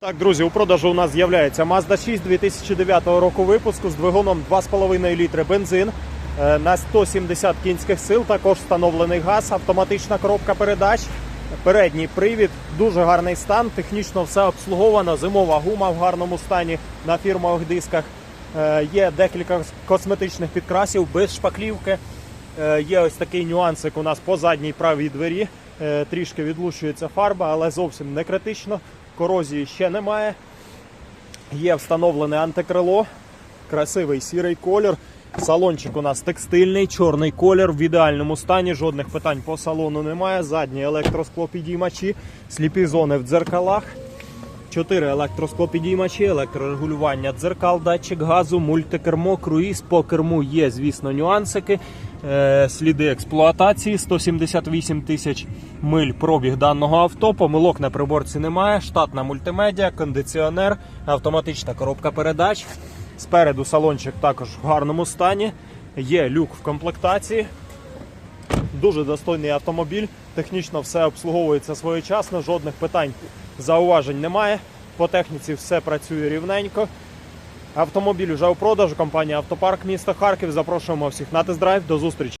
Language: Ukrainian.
Так, друзі, у продажу у нас з'являється Mazda 6 2009 року випуску з двигуном 2,5 літри бензин е, на 170 кінських сил. Також встановлений газ, автоматична коробка передач, передній привід, дуже гарний стан. Технічно все обслуговано. Зимова гума в гарному стані на фірмових дисках. Е, Є декілька косметичних підкрасів без шпаклівки. Е, Є ось такий нюансик у нас по задній правій двері. Е, Трішки відлущується фарба, але зовсім не критично. Корозії ще немає. Є встановлене антикрило, красивий сірий колір. Салончик у нас текстильний, чорний колір в ідеальному стані. Жодних питань по салону немає. Задні електросклопідіймачі, сліпі зони в дзеркалах. Чотири електросклопідіймачі, електрорегулювання дзеркал, датчик газу, мультикермо, круїз. По керму є, звісно, нюансики. Е, сліди експлуатації 178 тисяч миль пробіг даного авто. Помилок на приборці немає. Штатна мультимедіа, кондиціонер, автоматична коробка передач. Спереду салончик також в гарному стані. Є люк в комплектації. Дуже достойний автомобіль. Технічно все обслуговується своєчасно, жодних питань, зауважень немає. По техніці все працює рівненько. Автомобіль вже у продажу. Компанія Автопарк міста Харків. Запрошуємо всіх на тест-драйв. До зустрічі.